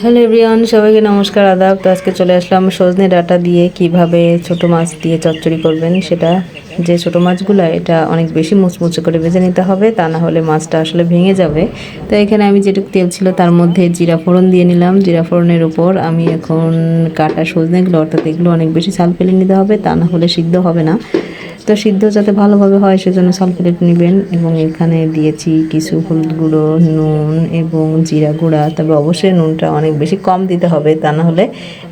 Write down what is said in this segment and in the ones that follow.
Hello everyone, সবাইকে নমস্কার, আদাব। তো আজকে চলে আসলাম সজনে ডাটা দিয়ে কীভাবে ছোট মাছ দিয়ে চচ্চড়ি করবেন সেটা। যে ছোট মাছগুলো, এটা অনেক বেশি মুচমুচে করে ভেজে নিতে হবে, তা না হলে মাছটা আসলে ভেঙে যাবে। তো এখানে আমি যেটুকু তেল ছিল তার মধ্যে জিরা ফোড়ন দিয়ে নিলাম। জিরা ফোড়নের উপর আমি এখন কাটা সজনেগুলো অর্থাৎ এগুলো অনেক বেশি ছাল ফেলে নিতে হবে, তা না হলে সিদ্ধ হবে না। তো সিদ্ধ যাতে ভালোভাবে হয় সেজন্য সালফেট নেবেন এবং এখানে দিয়েছি কিছু হলুদ গুঁড়ো, নুন এবং জিরা গুঁড়া। তবে অবশ্যই নুনটা অনেক বেশি কম দিতে হবে, তা না হলে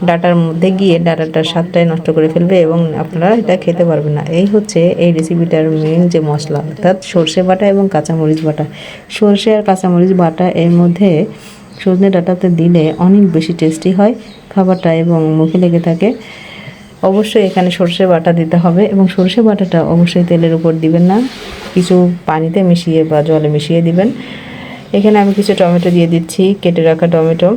ডাটার মধ্যে গিয়ে ডাটাটার স্বাদটাই নষ্ট করে ফেলবে এবং আপনারা এটা খেতে পারবেন না। এই হচ্ছে এই রেসিপিটার মেন যে মশলা, অর্থাৎ সর্ষে বাটা এবং কাঁচামরিচ বাটা। সর্ষে আর কাঁচামরিচ বাটা এর মধ্যে সজনে ডাটাতে দিলে অনেক বেশি টেস্টি হয়, খাবারটা এবং মুখে লেগে থাকে। অবশ্যই এখানে সর্ষে বাটা দিতে হবে এবং সর্ষে বাটাটা অবশ্যই তেলের উপর দিবেন না। কিছু পানিতে মিশিয়ে বা জলে মিশিয়ে দিবেন। এখানে আমি কিছু টমেটো দিয়ে দিচ্ছি, কেটে রাখা টমেটো।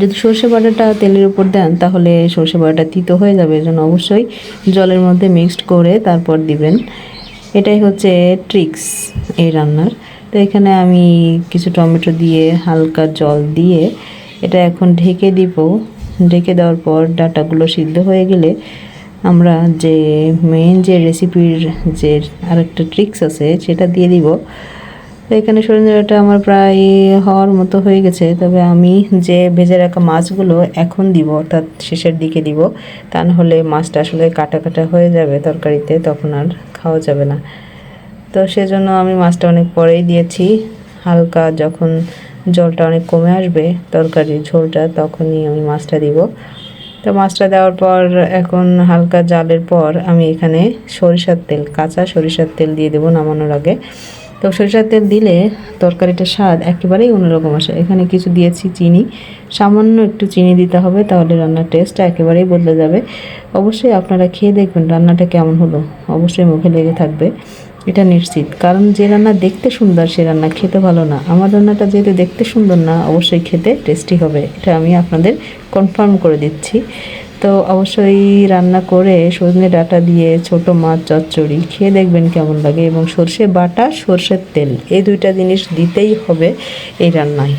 যদি সর্ষে বাটাটা তেলের উপর দেন, তাহলে সর্ষে বাটাটা তিতো হয়ে যাবে। এজন্য অবশ্যই জলের মধ্যে মিক্সড করে তারপর দিবেন। এটাই হচ্ছে ট্রিক্স এই রান্নার। তো এখানে আমি কিছু টমেটো দিয়ে হালকা জল দিয়ে এটা এখন ঢেকে দিব। ঢেকে দেওয়ার পর ডাটাগুলো সিদ্ধ হয়ে গেলে আমরা যে মেন যে রেসিপির যে আরেকটা ট্রিক্স আছে সেটা দিয়ে দিব। তো এখানে সরিষাটা আমার প্রায় হওয়ার মতো হয়ে গেছে। তবে আমি যে ভেজে রাখা মাছগুলো এখন দিব, অর্থাৎ শেষের দিকে দিব, তা না হলে মাছটা আসলে কাটা কাটা হয়ে যাবে তরকারিতে, তখন আর খাওয়া যাবে না। তো সেজন্য আমি মাছটা অনেক পরেই দিয়েছি। হালকা যখন জলটা অনেক কমে আসবে তরকারির ঝোলটা তখনই আমি মাছটা দিব। তো মাছটা দেওয়ার পর এখন হালকা জালের পর আমি এখানে সরিষার তেল, কাঁচা সরিষার তেল দিয়ে দেবো নামানোর আগে। তো সরিষার তেল দিলে তরকারিটার স্বাদ একেবারেই অন্যরকম আসে। এখানে কিছু দিয়েছি চিনি, সামান্য একটু চিনি দিতে হবে তাহলে রান্নার টেস্টটা একেবারেই বদলে যাবে। অবশ্যই আপনারা খেয়ে দেখবেন রান্নাটা কেমন হলো, অবশ্যই মুখে লেগে থাকবে। এটা নিশ্চিত। কারণ যে রান্না দেখতে সুন্দর, সে রান্না খেতে ভালো না। আমার রান্নাটা যেহেতু দেখতে সুন্দর না, অবশ্যই খেতে টেস্টি হবে। এটা আমি আপনাদের কনফার্ম করে দিচ্ছি। তো অবশ্যই রান্না করে সজনে ডাটা দিয়ে ছোট মাছ, চচ্চড়ি খেয়ে দেখবেন কেমন লাগে। এবং সর্ষে বাটা, সর্ষের তেল, এই দুইটা জিনিস দিতেই হবে এই রান্নায়।